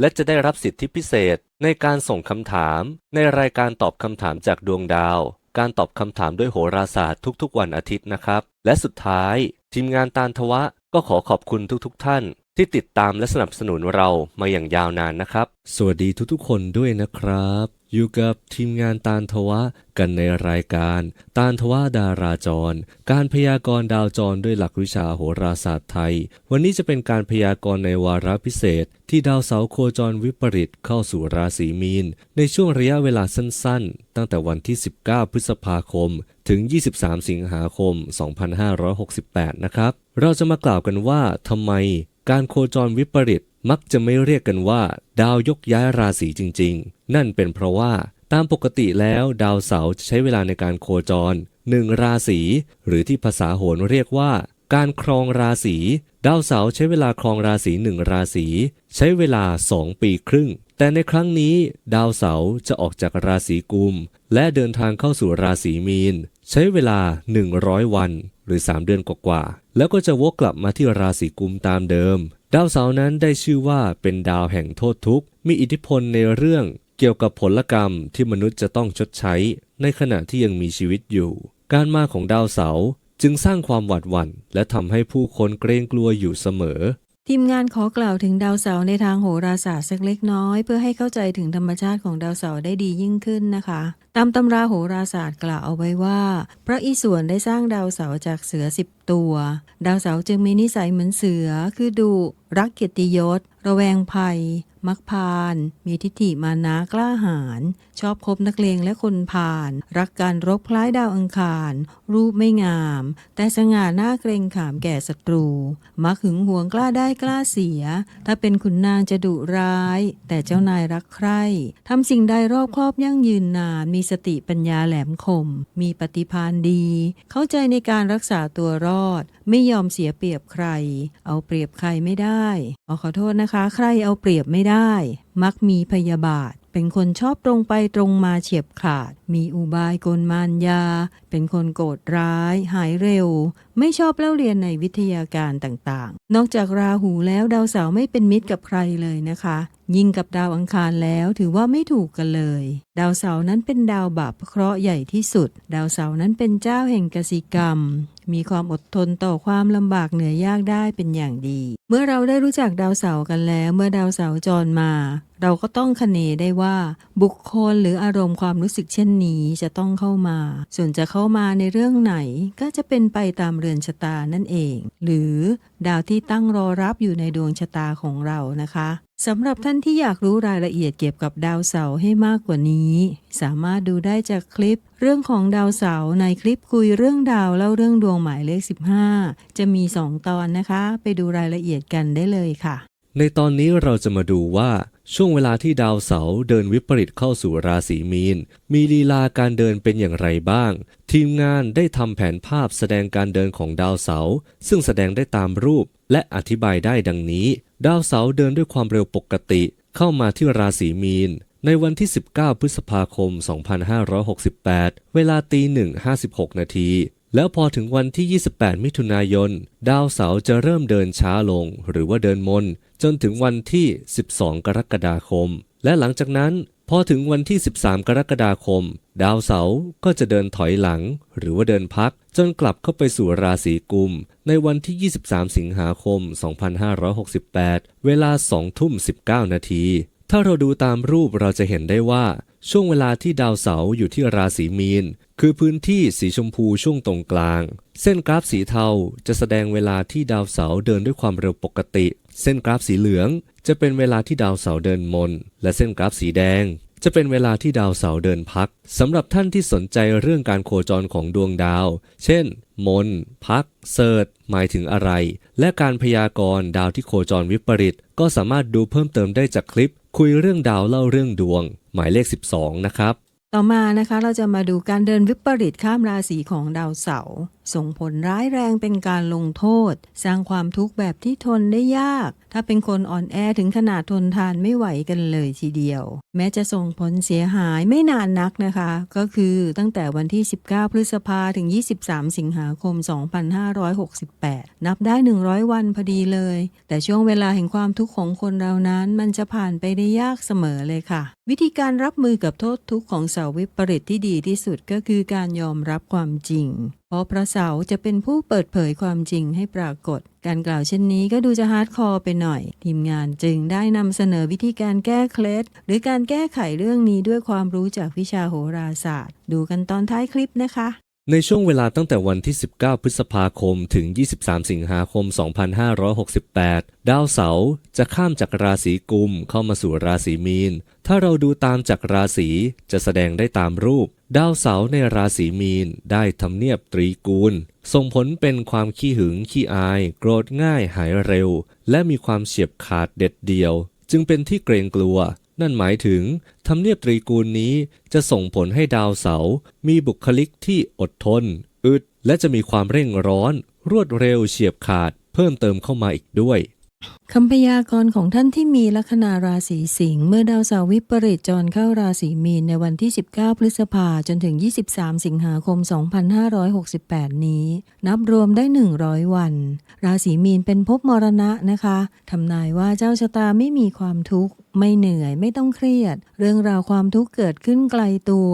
และจะได้รับสิทธิพิเศษในการส่งคำถาม ในรายการตอบคำถามจากดวงดาว การตอบคำถามด้วยโหราศาสตร์ทุกๆ วันอาทิตย์นะครับ และสุดท้าย ทีมงานตาลทวะก็ขอขอบคุณทุกๆท่าน ที่ติดตามและสนับสนุนเรามาอย่างยาวนานนะครับ สวัสดีทุกๆคนด้วยนะครับ อยู่กับทีมงานตาลทวะกันในรายการตาลทวะดาราจร การพยากรณ์ดาวจรด้วยหลักวิชาโหราศาสตร์ไทย วันนี้จะเป็นการพยากรณ์ในวาระพิเศษ ที่ดาวเสาร์โคจรวิปริตเข้าสู่ราศีมีน ในช่วงระยะเวลาสั้นๆ ตั้งแต่วันที่ 19 พฤษภาคม ถึง 23 สิงหาคม 2568 นะครับ เราจะมากล่าวกันว่าทำไม การโคจรวิปริตมักจะไม่เรียกกันว่า ดาวยกย้ายราศีจริง ๆ นั่นเป็นเพราะว่าตามปกติแล้วดาวเสาร์จะใช้เวลาในการโคจรหนึ่งราศีหรือที่ภาษาโหรเรียกว่า การครองราศีดาวเสาร์ใช้เวลาครองราศีหนึ่งราศีใช้เวลา 2 ปีครึ่ง แต่ในครั้งนี้ ดาวเสาร์จะออกจากราศีกุม และเดินทางเข้าสู่ราศีมีน ใช้เวลา 100 วัน หรือ 3 เดือนกว่าๆ แล้วก็จะวกกลับมาที่ราศีกุมตามเดิม ดาวเสาร์นั้นได้ชื่อว่าเป็นดาวแห่งโทษทุกข์ มีอิทธิพลในเรื่องเกี่ยวกับผลกรรมที่มนุษย์จะต้องชดใช้ ในขณะที่ยังมีชีวิตอยู่ การมาของดาวเสาร์จึงสร้างความหวาดหวั่น และทำให้ผู้คนเกรงกลัวอยู่เสมอ ทีมงานขอกล่าวถึงดาวเสาร์ในทางโหราศาสตร์สักเล็กน้อย เพื่อให้เข้าใจถึงธรรมชาติของดาวเสาร์ได้ดียิ่งขึ้นนะคะ ตามตำราโหราศาสตร์กล่าวเอาไว้ว่า พระอิศวรได้สร้างดาวเสาร์จากเสือสิบตัว ดาวเสาร์จึงมีนิสัยเหมือนเสือ คือดุรักเกียรติยศ ระแวงภัย มักพาน มีทิฏฐิมานะกล้าหาญชอบคบนักเลงและคนพาลรักการรบคล้ายดาวอังคาร รูปไม่งาม แต่สง่าหน้าเกรงขามแก่ศัตรู มักหึงหวงกล้าได้กล้าเสีย ถ้าเป็นขุนนางจะดุร้าย แต่เจ้านายรักใคร่ทำสิ่งใดรอบครอบยั่งยืนนาน มีสติปัญญาแหลมคม มีปฏิภาณดี เข้าใจในการรักษาตัวรอด ไม่ยอมเสียเปรียบใคร เอาเปรียบใครไม่ได้ออขอโทษนะคะ ใครเอาเปรียบไม่ได้ มักมีพยาบาท เป็นคนชอบตรงไปตรงมาเฉียบขาด มีอุบายกลมานยา เป็นคนโกรธร้าย หายเร็ว ไม่ชอบเล่าเรียนในวิทยาการต่างๆ นอกจากราหูแล้วดาวเสาร์ไม่เป็นมิตรกับใครเลยนะคะ ยิ่งกับดาวอังคารแล้วถือว่าไม่ถูกกันเลย ดาวเสาร์นั้นเป็นดาวบาปเคราะห์ใหญ่ที่สุด ดาวเสาร์นั้นเป็นเจ้าแห่งกสิกรรม มีความอดทนต่อความลำบากเหนื่อยยากได้เป็นอย่างดี เมื่อเราได้รู้จักดาวเสาร์กันแล้ว เมื่อดาวเสาร์จรมาเราก็ต้องคเนได้ว่า บุคคลหรืออารมณ์ความรู้สึกเช่นนี้จะต้องเข้ามา ส่วนจะเข้ามาในเรื่องไหนก็จะเป็นไปตามเรือนชะตานั่นเอง หรือดาวที่ตั้งรอรับอยู่ในดวงชะตาของเรานะคะสำหรับท่านที่อยากรู้รายละเอียดเกี่ยวกับดาวเสาร์ให้มากกว่านี้ สามารถดูได้จากคลิป เรื่องของดาวเสาร์ในคลิปคุยเรื่องดาวเล่าเรื่องดวงหมายเลข 15 จะมี 2 ตอนนะคะ ไปดูรายละเอียดกันได้เลยค่ะ ในตอนนี้เราจะมาดูว่าช่วงเวลาที่ดาวเสาร์เดินวิปริตเข้าสู่ราศีมีน มีลีลาการเดินเป็นอย่างไรบ้าง ทีมงานได้ทำแผนภาพแสดงการเดินของดาวเสาร์ซึ่งแสดงได้ตามรูป และอธิบายได้ดังนี้ ดาวเสาร์เดินด้วยความเร็วปกติ เข้ามาที่ราศีมีน ในวันที่ 19 พฤษภาคม 2568 เวลาตีหนึ่ง56 นาที แล้วพอถึงวันที่ 28 มิถุนายน ดาวเสาร์จะเริ่มเดินช้าลง หรือว่าเดินมน จนถึงวันที่ 12 กรกฎาคม และหลังจากนั้น พอถึงวันที่ 13 กรกฎาคม ดาวเสาร์ก็จะเดินถอยหลัง หรือว่าเดินพัก จนกลับเข้าไปสู่ราศีกุม ในวันที่ 23 สิงหาคม 2568 เวลา 2 ทุ่ม 19 นาทีถ้าเราดูตามรูปเราจะเห็นได้ว่า ช่วงเวลาที่ดาวเสาร์อยู่ที่ราศีมีน คือพื้นที่สีชมพูช่วงตรงกลาง เส้นกราฟสีเทาจะแสดงเวลาที่ดาวเสาร์เดินด้วยความเร็วปกติ เส้นกราฟสีเหลือง จะเป็นเวลาที่ดาวเสาร์เดินมน และเส้นกราฟสีแดง จะเป็นเวลาที่ดาวเสาร์เดินพักสำหรับท่านที่สนใจเรื่องการโคจรของดวงดาว เช่น มน พัก เสิร์ชหมายถึงอะไร และการพยากรณ์ดาวที่โคจรวิปริตก็สามารถดูเพิ่มเติมได้จากคลิป คุยเรื่องดาวเล่าเรื่องดวง หมายเลข 12 นะครับ ต่อมานะคะเราจะมาดูการเดินวิปริตข้ามราศีของดาวเสาร์ ส่งผลร้ายแรงเป็นการลงโทษ สร้างความทุกข์แบบที่ทนได้ยาก ถ้าเป็นคนอ่อนแอถึงขนาดทนทานไม่ไหวกันเลยทีเดียว แม้จะส่งผลเสียหายไม่นานนักนะคะ ก็คือตั้งแต่วันที่ 19 พฤษภาถึง 23 สิงหาคม 2568 นับได้ 100 วันพอดีเลย แต่ช่วงเวลาแห่งความทุกข์ของคนเรานั้นมันจะผ่านไปได้ยากเสมอเลยค่ะ วิธีการรับมือกับโทษทุกข์ของสาววิปริตที่ดีที่สุดก็คือการยอมรับความจริงเพราะพระเสาร์จะเป็นผู้เปิดเผยความจริงให้ปรากฏ การกล่าวเช่นนี้ก็ดูจะฮาร์ดคอร์ไปหน่อย ทีมงานจึงได้นำเสนอวิธีการแก้เคล็ด หรือการแก้ไขเรื่องนี้ด้วยความรู้จากวิชาโหราศาสตร์ ดูกันตอนท้ายคลิปนะคะในช่วงเวลาตั้งแต่วันที่ 19 พฤษภาคม ถึง 23 สิงหาคม 2568 ดาวเสาร์จะข้ามจากราศีกุมเข้ามาสู่ราศีมีน ถ้าเราดูตามจากราศีจะแสดงได้ตามรูป ดาวเสาร์ในราศีมีนได้ทำเนียบตรีกูล ส่งผลเป็นความขี้หึงขี้อาย โกรธง่ายหายเร็ว และมีความเฉียบขาดเด็ดเดี่ยว จึงเป็นที่เกรงกลัว นั่นหมายถึงทำเนียบตรีกูลนี้จะส่งผลให้ดาวเสาร์มีบุคลิกที่อดทน อึด และจะมีความเร่งร้อน รวดเร็วเฉียบขาด เพิ่มเติมเข้ามาอีกด้วย คำพยากรณ์ของท่านที่มีลัคนาราศีสิงห์เมื่อดาวเสาร์วิปริตจรเข้าราศีมีนในวันที่ 19 พฤษภาจนถึง 23 สิงหาคม 2568 นี้ นับรวมได้ 100 วัน ราศีมีนเป็นภพมรณะนะคะทำนายว่าเจ้าชะตาไม่มีความทุกข์ ไม่เหนื่อยไม่ต้องเครียด เรื่องราวความทุกข์เกิดขึ้นไกลตัว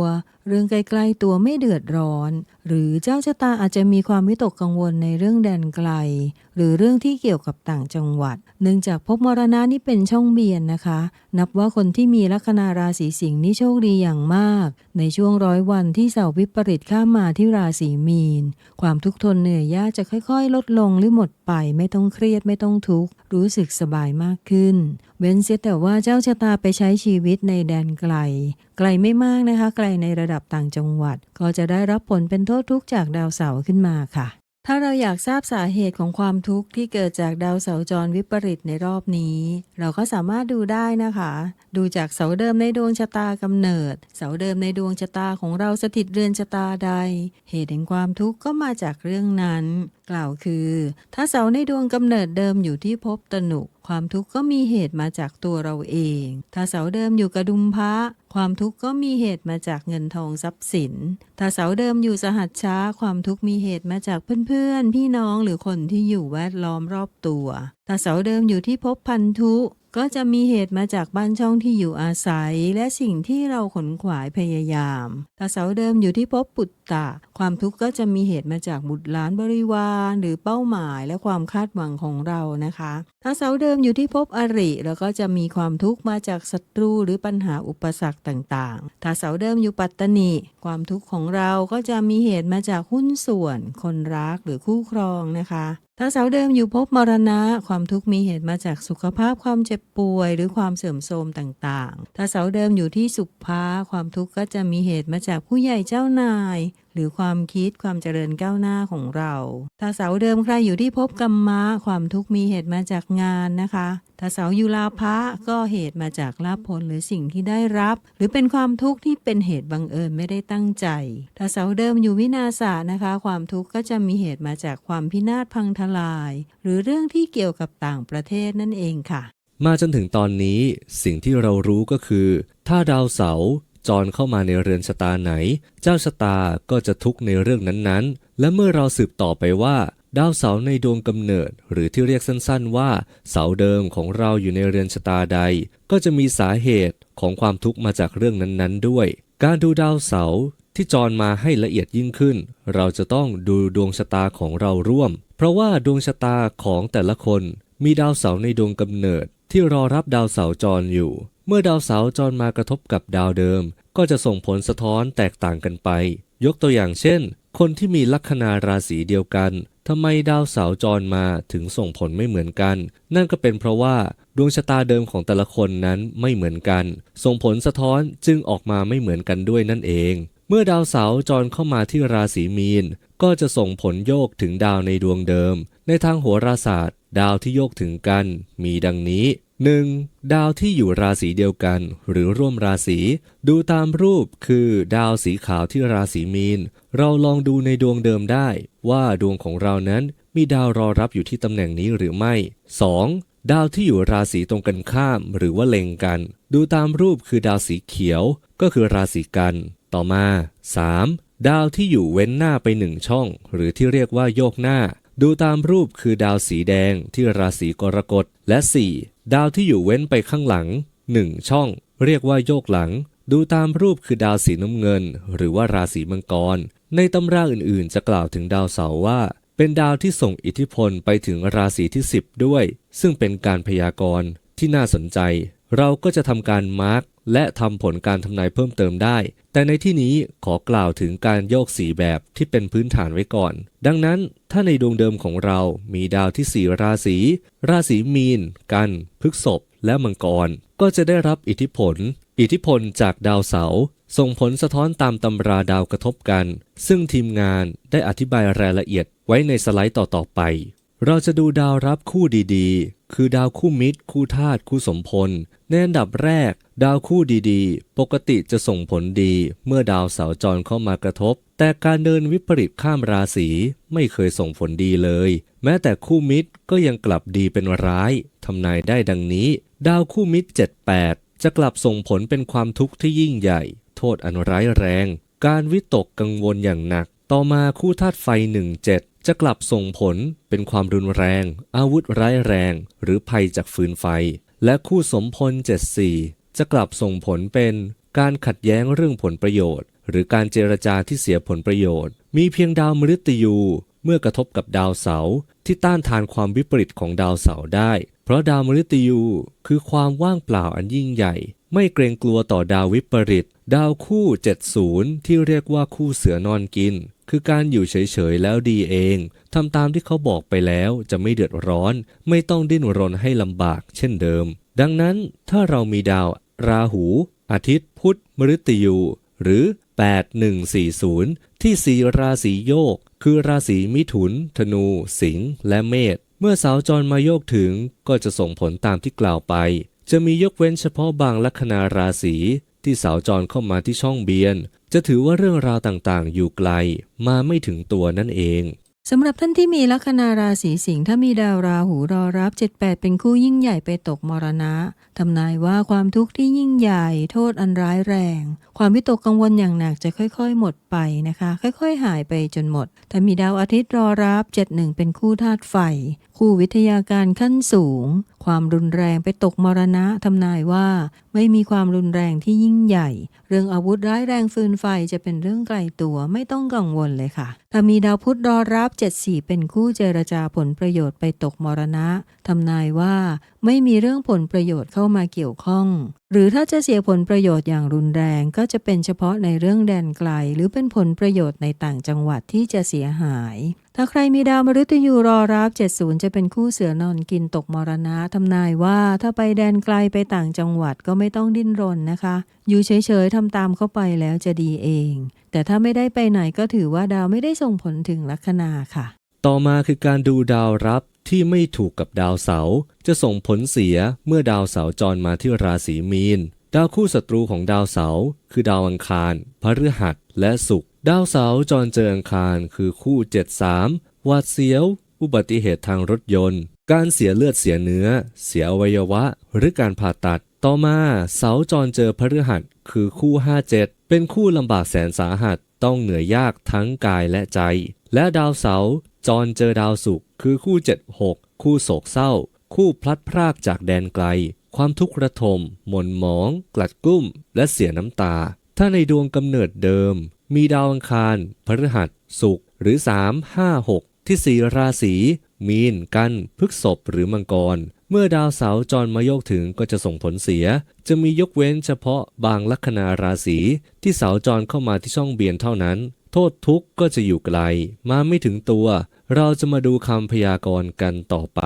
เรื่องไกลๆตัวไม่เดือดร้อน หรือเจ้าชะตาอาจจะมีความวิตกกังวลในเรื่องแดนไกล หรือเรื่องที่เกี่ยวกับต่างจังหวัด เนื่องจากภพมรณะนี่เป็นช่องเบียนนะคะ นับว่าคนที่มีลัคนาราศีสิงห์นี่โชคดีอย่างมาก ในช่วงร้อยวันที่เสาวิปริตข้ามมาที่ราศีมีน ความทุกข์ทนเหนื่อยยากจะค่อยๆ ลดลงหรือหมดไป ไม่ต้องเครียดไม่ต้องทุกข์รู้สึกสบายมากขึ้น เว้นเสียแต่ว่าเจ้าชะตาไปใช้ชีวิตในแดนไกล ไกลไม่มากนะคะ ไกลในระดับต่างจังหวัด ก็จะได้รับผลเป็นโทษทุกข์จากดาวเสาร์ขึ้นมาค่ะ ถ้าเราอยากทราบสาเหตุของความทุกข์ที่เกิดจากดาวเสาร์จรวิปริตในรอบนี้ เราก็สามารถดูได้นะคะ ดูจากเสาเดิมในดวงชะตากำเนิด เสาเดิมในดวงชะตาของเราสถิตเรือนชะตาใด เหตุแห่งความทุกข์ก็มาจากเรื่องนั้นกล่าวคือ ถ้าเสาในดวงกำเนิดเดิมอยู่ที่ภพตนุ ความทุกข์ก็มีเหตุมาจากตัวเราเอง ถ้าเสาเดิมอยู่กระดุมพระ ความทุกข์ก็มีเหตุมาจากเงินทองทรัพย์สิน ถ้าเสาเดิมอยู่สหัสช้า ความทุกข์มีเหตุมาจากเพื่อนๆ พี่น้องหรือคนที่อยู่แวดล้อมรอบตัว ถ้าเสาเดิมอยู่ที่ภพพันธุ ก็จะมีเหตุมาจากบ้านช่องที่อยู่อาศัย และสิ่งที่เราขนขวายพยายามถ้าเสาเดิมอยู่ที่ภพปุตตะ ความทุกข์ก็จะมีเหตุมาจากบุตรหลานบริวารหรือเป้าหมายและความคาดหวังของเรานะคะถ้าเสาเดิมอยู่ที่ภพอริแล้วก็จะมีความทุกข์มาจากศัตรูหรือปัญหาอุปสรรคต่างๆ ถ้าเสาเดิมอยู่ปัตตนิความทุกข์ของเราก็จะมีเหตุมาจากหุ้นส่วน คนรักหรือคู่ครองนะคะ ถ้าเสาเดิมอยู่ภพมรณะ ความทุกข์มีเหตุมาจากสุขภาพความเจ็บป่วย หรือความเสื่อมโทรมต่างๆ ถ้าเสาเดิมอยู่ที่สุภาความทุกข์ก็จะมีเหตุมาจากผู้ใหญ่เจ้านาย หรือความคิดความเจริญก้าวหน้าของเรา ถ้าเสาเดิมใครอยู่ที่ภพกรรมะความทุกข์มีเหตุมาจากงานนะคะถ้าเสาอยู่ลาภะก็เหตุมาจากลาภผลหรือสิ่งที่ได้รับ หรือเป็นความทุกข์ที่เป็นเหตุบังเอิญไม่ได้ตั้งใจ ถ้าเสาเดิมอยู่วินาศานะคะ ความทุกข์ก็จะมีเหตุมาจากความพินาศพังทลาย หรือเรื่องที่เกี่ยวกับต่างประเทศนั่นเองค่ะ มาจนถึงตอนนี้สิ่งที่เรารู้ก็คือ ถ้าดาวเสา จรเข้ามาในเรือนชะตาไหน เจ้าชะตาก็จะทุกข์ในเรื่องนั้นๆ และเมื่อเราสืบต่อไปว่า ดาวเสาในดวงกำเนิด หรือที่เรียกสั้นๆว่า เสาเดิมของเราอยู่ในเรือนชะตาใด ก็จะมีสาเหตุของความทุกข์มาจากเรื่องนั้นๆ ด้วย การดูดาวเสาที่จรมาให้ละเอียดยิ่งขึ้น เราจะต้องดูดวงชะตาของเราร่วม เพราะว่าดวงชะตาของแต่ละคนมีดาวเสาในดวงกำเนิดที่รอรับดาวเสาจรอยู่ เมื่อดาวเสาร์จรมากระทบกับดาวเดิม ก็จะส่งผลสะท้อนแตกต่างกันไป ยกตัวอย่างเช่น คนที่มีลัคนาราศีเดียวกันทำไมดาวเสาร์จรมาถึงส่งผลไม่เหมือนกัน นั่นก็เป็นเพราะว่าดวงชะตาเดิมของแต่ละคนนั้นไม่เหมือนกัน ส่งผลสะท้อนจึงออกมาไม่เหมือนกันด้วยนั่นเอง เมื่อดาวเสาร์จรเข้ามาที่ราศีมีน ก็จะส่งผลโยกถึงดาวในดวงเดิม ในทางโหราศาสตร์ ดาวที่โยกถึงกัน มีดังนี้ 1. ดาวที่อยู่ราศีเดียวกัน หรือร่วมราศี ดูตามรูปคือ ดาวสีขาวที่ราศีมีน เราลองดูในดวงเดิมได้ ว่าดวงของเรานั้นมีดาวรอรับอยู่ที่ตำแหน่งนี้หรือไม่ 2. ดาวที่อยู่ราศีตรงกันข้ามหรือว่าเล็งกัน ดูตามรูปคือดาวสีเขียวก็คือราศีกัน ต่อมา 3. ดาวที่อยู่เว้นหน้าไปหนึ่งช่อง หรือที่เรียกว่าโยกหน้า ดูตามรูปคือดาวสีแดงที่ราศีกรกฎและ 4. ดาวที่อยู่เว้นไปข้างหลัง 1 ช่อง เรียกว่าโยกหลัง ดูตามรูปคือดาวสีน้ำเงิน หรือว่าราศีมังกร ในตำราอื่นๆ จะกล่าวถึงดาวเสาร์ว่า เป็นดาวที่ส่งอิทธิพลไปถึงราศีที่ 10 ด้วย ซึ่งเป็นการพยากรณ์ที่น่าสนใจ เราก็จะทำการมาร์กและทำผลการทำนายเพิ่มเติมได้ แต่ในที่นี้ขอกล่าวถึงการโยกสีแบบที่เป็นพื้นฐานไว้ก่อน ดังนั้นถ้าในดวงเดิมของเรามีดาวที่สี่ราศี ราศีมีน กัน พฤษภและมังกร ก็จะได้รับอิทธิพล อิทธิพลจากดาวเสาร์ส่งผลสะท้อนตามตำราดาวกระทบกัน ซึ่งทีมงานได้อธิบายรายละเอียดไว้ในสไลด์ต่อๆไป เราจะดูดาวรับคู่ดีๆ คือดาวคู่มิตร คู่ธาตุคู่สมพล ในอันดับแรก ดาวคู่ดีๆ ปกติจะส่งผลดีเมื่อดาวเสาจรเข้ามากระทบ แต่การเดินวิปริตข้ามราศีไม่เคยส่งผลดีเลย แม้แต่คู่มิตรก็ยังกลับดีเป็นร้ายทำนายได้ดังนี้ ดาวคู่มิตร 78 จะกลับส่งผลเป็นความทุกข์ที่ยิ่งใหญ่ โทษอันร้ายแรง การวิตกกังวลอย่างหนัก ต่อมาคู่ธาตุไฟ 17 จะกลับส่งผลเป็นความรุนแรง อาวุธร้ายแรง หรือภัยจากฟืนไฟ และคู่สมพล 74 จะกลับส่งผลเป็นการขัดแย้งเรื่องผลประโยชน์ หรือการเจรจาที่เสียผลประโยชน์ มีเพียงดาวมฤตยูเมื่อกระทบกับดาวเสาร์ที่ต้านทานความวิปริตของดาวเสาร์ได้ เพราะดาวมฤตยูคือความว่างเปล่าอันยิ่งใหญ่ ไม่เกรงกลัวต่อดาววิปริต ดาวคู่ 70 ที่เรียกว่าคู่เสือนอนกิน คือการอยู่เฉยๆแล้วดีเองทำตามที่เขาบอกไปแล้วจะไม่เดือดร้อน ไม่ต้องดิ้นรนให้ลำบากเช่นเดิม ดังนั้นถ้าเรามีดาวราหู อาทิตย์ พุธมฤตยู หรือ 8140 ที่สีราศีโยก คือราศีมิถุน ธนู สิงห์และเมษเมื่อสาวจรมาโยกถึงก็จะส่งผลตามที่กล่าวไป จะมียกเว้นเฉพาะบางลัคนาราศีที่สาวจรเข้ามาที่ช่องเบียน จะถือว่าเรื่องราวต่างๆ อยู่ไกล มาไม่ถึงตัวนั่นเองสำหรับท่านที่มีลัคนาราศีสิงห์ถ้ามีดาวราหูรอรับ 78 เป็นคู่ยิ่งใหญ่ไปตกมรณะทำนายว่าความทุกข์ที่ยิ่งใหญ่ โทษอันร้ายแรง ความวิตกกังวลอย่างหนักจะค่อย ๆ หมดไปนะคะ ค่อย ๆ หายไปจนหมดถ้ามีดาวอาทิตย์รอรับ 71 เป็นคู่ธาตุไฟ คู่วิทยาการขั้นสูง ความรุนแรงไปตกมรณะทำนายว่า ไม่มีความรุนแรงที่ยิ่งใหญ่ เรื่องอาวุธร้ายแรงฟืนไฟจะเป็นเรื่องไกลตัวไม่ต้องกังวลเลยค่ะ ถ้ามีดาวพุธรอรับ 74 เป็นคู่เจรจาผลประโยชน์ไปตกมรณะทำนายว่าไม่มีเรื่องผลประโยชน์เข้ามาเกี่ยวข้อง หรือถ้าจะเสียผลประโยชน์อย่างรุนแรงก็จะเป็นเฉพาะในเรื่องแดนไกล หรือเป็นผลประโยชน์ในต่างจังหวัดที่จะเสียหาย ถ้าใครมีดาวมฤตยูรอรับ 70 จะเป็นคู่เสือนอนกินตกมรณะทำนายว่าถ้าไปแดนไกลไปต่างจังหวัดก็ไม่ไม่ต้องดิ้นรนนะคะ อยู่เฉยๆทำตามเข้าไปแล้วจะดีเอง แต่ถ้าไม่ได้ไปไหนก็ถือว่าดาวไม่ได้ส่งผลถึงลัคนาค่ะ ต่อมาคือการดูดาวรับที่ไม่ถูกกับดาวเสาร์จะส่งผลเสียเมื่อดาวเสาร์จรมาที่ราศีมีน ดาวคู่ศัตรูของดาวเสาร์คือดาวอังคาร พฤหัสและศุกร์ดาวเสาร์จรเจออังคารคือคู่ 73หวาดเสียว อุบัติเหตุทางรถยนต์ การเสียเลือดเสียเนื้อ เสียอวัยวะ หรือการผ่าตัด ต่อมาเสาจรเจอพฤหัสคือคู่ 57 เป็นคู่ลำบากแสนสาหัสต้องเหนื่อยยากทั้งกายและใจ และดาวเสาจรเจอดาวศุกร์คือคู่ 76 คู่โศกเศร้า คู่พลัดพรากจากแดนไกล ความทุกข์ระทม หม่นหมอง กลัดกุ้ม และเสียน้ำตา ถ้าในดวงกำเนิดเดิม มีดาวอังคาร พฤหัสศุกร์หรือ 3 5 6 ที่สี่ราศีมีน กันพฤกษภหรือมังกร เมื่อดาวเสาร์จรมาโยกถึงก็จะส่งผลเสีย จะมียกเว้นเฉพาะบางลัคนาราศีที่เสาร์จรเข้ามาที่ช่องเบียนเท่านั้น โทษทุกข์ก็จะอยู่ไกล มาไม่ถึงตัว เราจะมาดูคำพยากรณ์กันต่อไป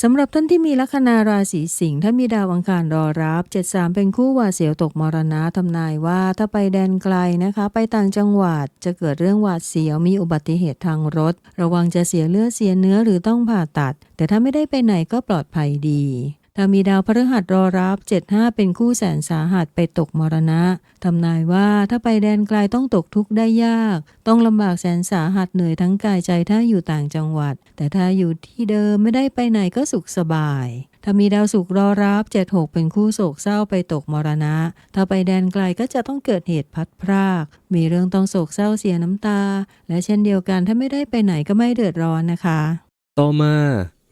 สำหรับท่านที่มีลัคนาราศีสิงห์ถ้ามีดาวอังคารรอรับ 73 เป็นคู่วาเสียวตกมรณะทำนายว่าถ้าไปแดนไกลนะคะ ไปต่างจังหวัดจะเกิดเรื่องหวาดเสียวมีอุบัติเหตุทางรถ ระวังจะเสียเลือดเสียเนื้อหรือต้องผ่าตัด แต่ถ้าไม่ได้ไปไหนก็ปลอดภัยดี ถ้ามีดาวพฤหัสรอรับ75เป็นคู่แสนสาหัสไปตกมรณะทำนายว่าถ้าไปแดนไกลต้องตกทุกข์ได้ยาก ต้องลำบากแสนสาหัสเหนื่อยทั้งกายใจถ้าอยู่ต่างจังหวัด แต่ถ้าอยู่ที่เดิมไม่ได้ไปไหนก็สุขสบายถ้ามีดาวสุกรอรับ76เป็นคู่โศกเศร้าไปตกมรณะ ถ้าไปแดนไกลก็จะต้องเกิดเหตุพัดพราก มีเรื่องต้องโศกเศร้าเสียน้ำตา และเช่นเดียวกันถ้าไม่ได้ไปไหนก็ไม่เดือดร้อนนะคะ ต่อมา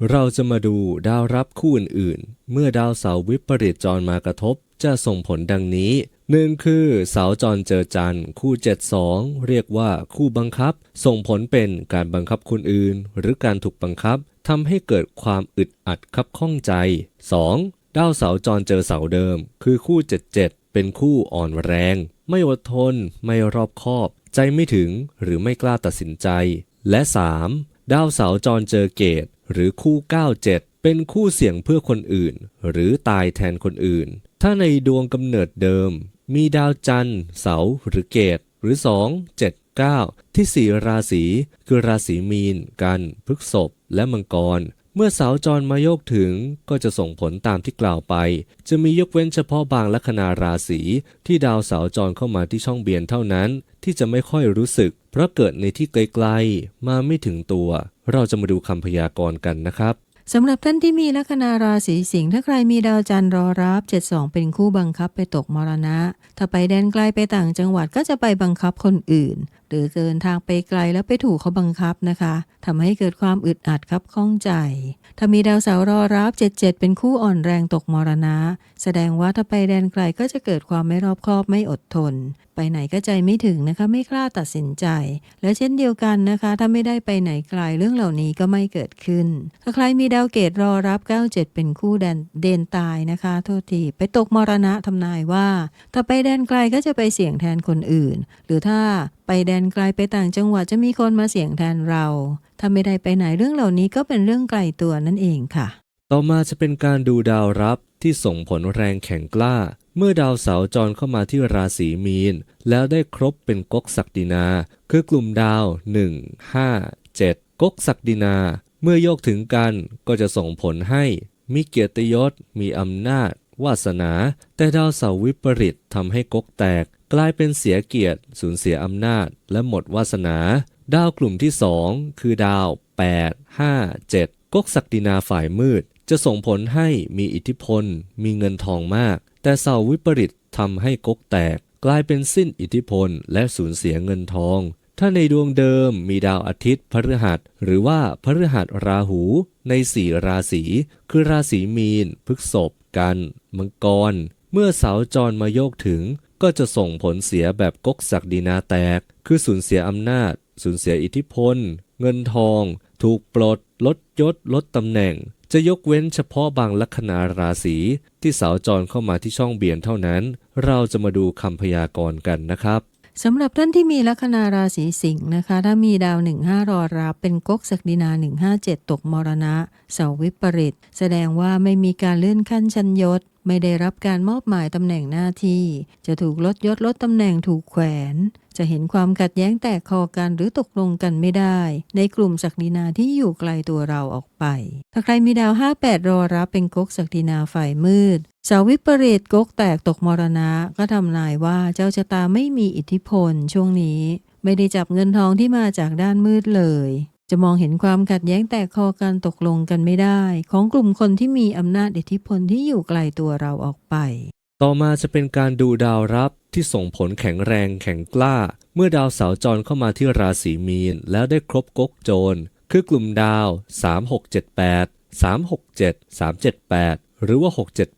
เราจะมาดูดาวรับคู่อื่นๆ เมื่อดาวเสาร์วิปริตจรมากระทบ จะส่งผลดังนี้หนึ่งคือเสาจรเจอจันทร์คู่ 72 เรียกว่าคู่บังคับ ส่งผลเป็นการบังคับคนอื่น หรือการถูกบังคับทำให้เกิดความอึดอัดคับข้องใจ 2. ดาวเสาจรเจอเสาเดิม คือคู่ 77 เป็นคู่อ่อนแรง ไม่อดทน ไม่รอบคอบ ใจไม่ถึงหรือไม่กล้าตัดสินใจ และ 3. ดาวเสาจรเจอเกต หรือคู่ 97 เป็นคู่เสี่ยงเพื่อคนอื่น หรือตายแทนคนอื่น ถ้าในดวงกำเนิดเดิม มีดาวจันทร์ เสาหรือเกตหรือ 2 7 9 ที่สี่ราศีคือราศีมีน กัน พฤกษภและมังกร เมื่อเสาจรมาโยกถึงก็จะส่งผลตามที่กล่าวไป จะมียกเว้นเฉพาะบางลัคนาราศีที่ดาวเสาจรเข้ามาที่ช่องเบียนเท่านั้น ที่จะไม่ค่อยรู้สึก เพราะเกิดในที่ไกลๆมาไม่ถึงตัว เราจะมาดูคำพยากรณ์กันนะครับสำหรับท่านที่มีลัคนาราศีสิงห์ถ้าใครมีดาวจันทร์รอรับ 72 เป็นคู่บังคับไปตกมรณะ ถ้าไปแดนไกลไปต่างจังหวัดก็จะไปบังคับคนอื่น หรือเดินทางไปไกลแล้วไปถูกเขาบังคับนะคะทำให้เกิดความอึดอัดครับข้องใจ ถ้ามีดาวเสาร์รอรับ77เป็นคู่อ่อนแรงตกมรณะ แสดงว่าถ้าไปแดนไกลก็จะเกิดความไม่รอบคอบไม่อดทน ไปไหนก็ใจไม่ถึงนะคะไม่กล้าตัดสินใจ และเช่นเดียวกันนะคะ ถ้าไม่ได้ไปไหนไกลเรื่องเหล่านี้ก็ไม่เกิดขึ้น ถ้าใครมีดาวเกตรอรับ 97 เป็นคู่แดนเดนตายนะคะ โทษทีไปตกมรณะทำนายว่า ถ้าไปแดนไกลก็จะไปเสี่ยงแทนคนอื่น หรือถ้า ไปแดนไกลไปต่างจังหวัดจะมีคนมาเสี่ยงแทนเรา ถ้าไม่ได้ไปไหนเรื่องเหล่านี้ก็เป็นเรื่องไกลตัวนั่นเองค่ะ ต่อมาจะเป็นการดูดาวรับที่ส่งผลแรงแข็งกล้า เมื่อดาวเสาจรเข้ามาที่ราศีมีน แล้วได้ครบเป็นก๊กศักดินา คือกลุ่มดาว 1 5 7ก๊กศักดินา เมื่อโยกถึงกันก็จะส่งผลให้มีเกียรติยศ มีอำนาจ วาสนา แต่ดาวเสาวิปริตทำให้ก๊กแตก กลายเป็นเสียเกียรติสูญเสียอำนาจ และหมดวาสนา ดาวกลุ่มที่สองคือดาว 8 5 7 ก๊กศักดินาฝ่ายมืด จะส่งผลให้มีอิทธิพล มีเงินทองมาก แต่เสาวิปริตทำให้ก๊กแตก กลายเป็นสิ้นอิทธิพล และสูญเสียเงินทอง ถ้าในดวงเดิมมีดาวอาทิตย์พฤหัส หรือว่าพฤหัสราหูในสี่ราศีคือราศีมีน พฤษภกัน มังกร เมื่อเสาจรมาโยกถึง ก็จะส่งผลเสียแบบก๊กศักดินาแตก คือสูญเสียอำนาจ สูญเสียอิทธิพล เงินทอง ถูกปลด ลดยศ ลดตำแหน่ง จะยกเว้นเฉพาะบางลัคนาราศีที่สาวจรเข้ามาที่ช่องเบียนเท่านั้น เราจะมาดูคำพยากรณ์กันนะครับสำหรับท่านที่มีลัคนาราศีสิงห์นะคะ ถ้ามีดาว 15 รอรับเป็นก๊กศักดินา 157 ตกมรณะ เสาวิปริต แสดงว่าไม่มีการเลื่อนขั้นชั้นยศ ไม่ได้รับการมอบหมายตำแหน่งหน้าที่ จะถูกลดยศลดตำแหน่งถูกแขวน จะเห็นความขัดแย้งแตกคอกันหรือตกลงกันไม่ได้ ในกลุ่มศักดินาที่อยู่ไกลตัวเราออกไป ถ้าใครมีดาว 58 รอรับเป็นก๊กศักดินาฝ่ายมืดสาวิปริตก๊กแตกตกมรณะ ก็ทำนายว่าเจ้าชะตาไม่มีอิทธิพลช่วงนี้ ไม่ได้จับเงินทองที่มาจากด้านมืดเลย จะมองเห็นความขัดแย้งแตกคอกันตกลงกันไม่ได้ ของกลุ่มคนที่มีอำนาจอิทธิพลที่อยู่ไกลตัวเราออกไป ต่อมาจะเป็นการดูดาวรับที่ส่งผลแข็งแรงแข็งกล้า เมื่อดาวเสาร์จรเข้ามาที่ราศีมีน แล้วได้ครบก๊กโจร คือกลุ่มดาว 3678 367 378 หรือว่า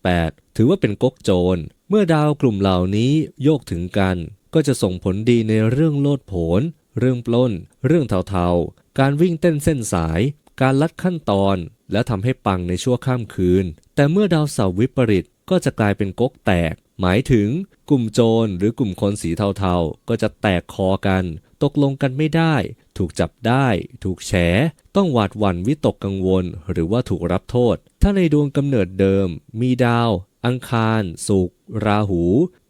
678 ถือว่าเป็นก๊กโจร เมื่อดาวกลุ่มเหล่านี้โยกถึงกัน ก็จะส่งผลดีในเรื่องโลดโผน เรื่องปล้น เรื่องเทาๆ การวิ่งเต้นเส้นสาย การลัดขั้นตอน และทำให้ปังในชั่วข้ามคืน แต่เมื่อดาวเสาร์วิปริตก็จะกลายเป็นก๊กแตก หมายถึงกลุ่มโจรหรือกลุ่มคนสีเทาๆ ก็จะแตกคอกัน ตกลงกันไม่ได้ ถูกจับได้ ถูกแฉ ต้องหวาดหวั่นวิตกกังวล หรือว่าถูกรับโทษ ถ้าในดวงกำเนิดเดิม มีดาว อังคารศุกร์ราหู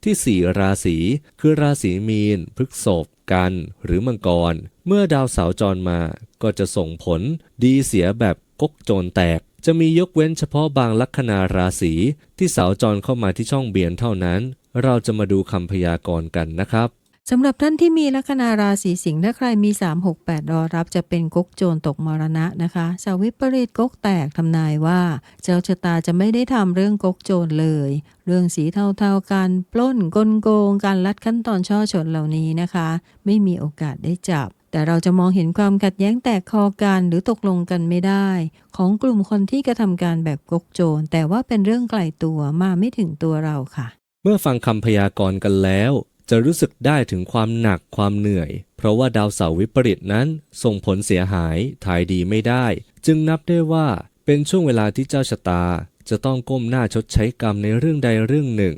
ที่สี่ราศีคือราศีมีน พฤษภ กันหรือมังกร เมื่อดาวเสาจรมาก็จะส่งผลดีเสียแบบกกโจรแตก จะมียกเว้นเฉพาะบางลัคนาราศีที่เสาจรเข้ามาที่ช่องเบียนเท่านั้น เราจะมาดูคำพยากรณ์กันนะครับ สำหรับท่านที่มีลัคนาราศีสิงห์ถ้าใครมี 3 6 8 รอรับจะเป็นก๊กโจรตกมรณะนะคะสาวิปริตก๊กแตกทำนายว่า เจ้าชะตาจะไม่ได้ทำเรื่องก๊กโจรเลย เรื่องสีเทาๆการปล้นกลโกง การลัดขั้นตอนช่อฉนเหล่านี้นะคะ ไม่มีโอกาสได้จับแต่เราจะมองเห็นความขัดแย้งแตกคอกันหรือตกลงกันไม่ได้ ของกลุ่มคนที่กระทำการแบบกกโจรแต่ว่าเป็นเรื่องไกลตัวมาไม่ถึงตัวเราค่ะ เมื่อฟังคำพยากรณ์กันแล้ว จะรู้สึกได้ถึงความหนักความเหนื่อย เพราะว่าดาวเสาร์วิปริตนั้นส่งผลเสียหายถ่ายดีไม่ได้ จึงนับได้ว่าเป็นช่วงเวลาที่เจ้าชะตา จะต้องก้มหน้าชดใช้กรรมในเรื่องใดเรื่องหนึ่ง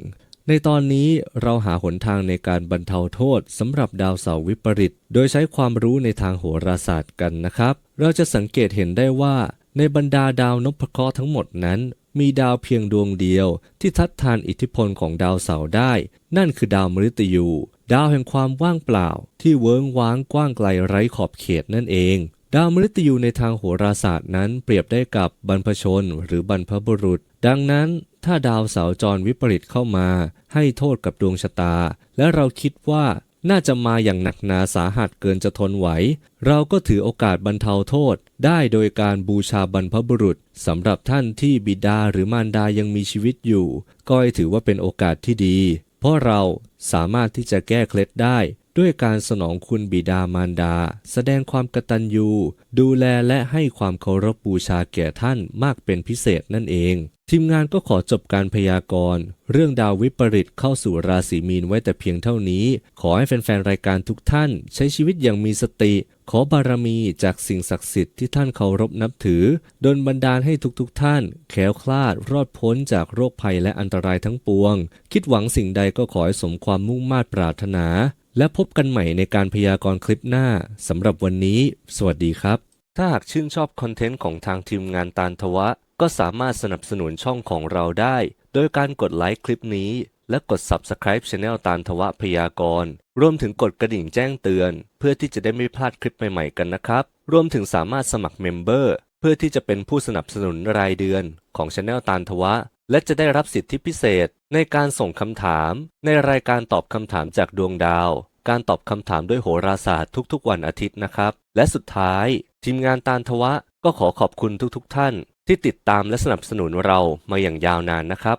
ในตอนนี้เราหาหนทางในการบรรเทาโทษสำหรับดาวเสาร์วิปริต โดยใช้ความรู้ในทางโหราศาสตร์กันนะครับ เราจะสังเกตเห็นได้ว่า ในบรรดาดาวนพเคราะห์ทั้งหมดนั้น มีดาวเพียงดวงเดียวที่ทัดทานอิทธิพลของดาวเสาร์ได้ นั่นคือดาวมฤตยู ดาวแห่งความว่างเปล่า ที่เวิ้งว้างกว้างไกลไร้ขอบเขตนั่นเอง ดาวมฤตยูในทางโหราศาสตร์นั้นเปรียบได้กับบรรพชนหรือบรรพบุรุษ ดังนั้นถ้าดาวเสาร์จรวิปริตเข้ามา ให้โทษกับดวงชะตา และเราคิดว่า น่าจะมาอย่างหนักหนาสาหัสเกินจะทนไหว เราก็ถือโอกาสบรรเทาโทษ ได้โดยการบูชาบรรพบุรุษสำหรับท่านที่บิดาหรือมารดายังมีชีวิตอยู่ ก็ให้ถือว่าเป็นโอกาสที่ดี เพราะเราสามารถที่จะแก้เคล็ดได้ ด้วยการสนองคุณบิดามารดา แสดงความกตัญญูดูแลและให้ความเคารพบูชาแก่ท่านมากเป็นพิเศษนั่นเอง ทีมงานก็ขอจบการพยากรณ์ เรื่องดาววิปริตเข้าสู่ราศีมีนไว้แต่เพียงเท่านี้ ขอให้แฟนๆ รายการทุกท่าน ใช้ชีวิตอย่างมีสติ ขอบารมีจากสิ่งศักดิ์สิทธิ์ที่ท่านเคารพนับถือดลบันดาลให้ทุกๆท่านแคล้วคลาดรอดพ้นจากโรคภัยและอันตรายทั้งปวง คิดหวังสิ่งใดก็ขอให้สมความมุ่งมา่ปรารถนา และพบกันใหม่ในการพยากรณ์คลิปหน้าสำหรับวันนี้ สวัสดีครับ ถ้าหากชื่นชอบคอนเทนต์ของทางทีมงานตาลทวะ ก็สามารถสนับสนุนช่องของเราได้ โดยการกดไลค์คลิปนี้ และกด Subscribe Channel ตาลทวะพยากรณ์รวมถึงกดกระดิ่งแจ้งเตือน เพื่อที่จะได้ไม่พลาดคลิปใหม่ๆกันนะครับ รวมถึงสามารถสมัครเมมเบอร์เพื่อที่จะเป็นผู้สนับสนุนรายเดือนของ Channel ตาลทวะ และจะได้รับสิทธิพิเศษ ในการส่งคำถาม ในรายการตอบคำถามจากดวงดาว การตอบคำถามด้วยโหราศาสตร์ทุกๆ วันอาทิตย์นะครับ และสุดท้าย ทีมงานตาลทวะ ก็ขอขอบคุณทุกๆ ท่าน ที่ติดตามและสนับสนุนเรามาอย่างยาวนานนะครับ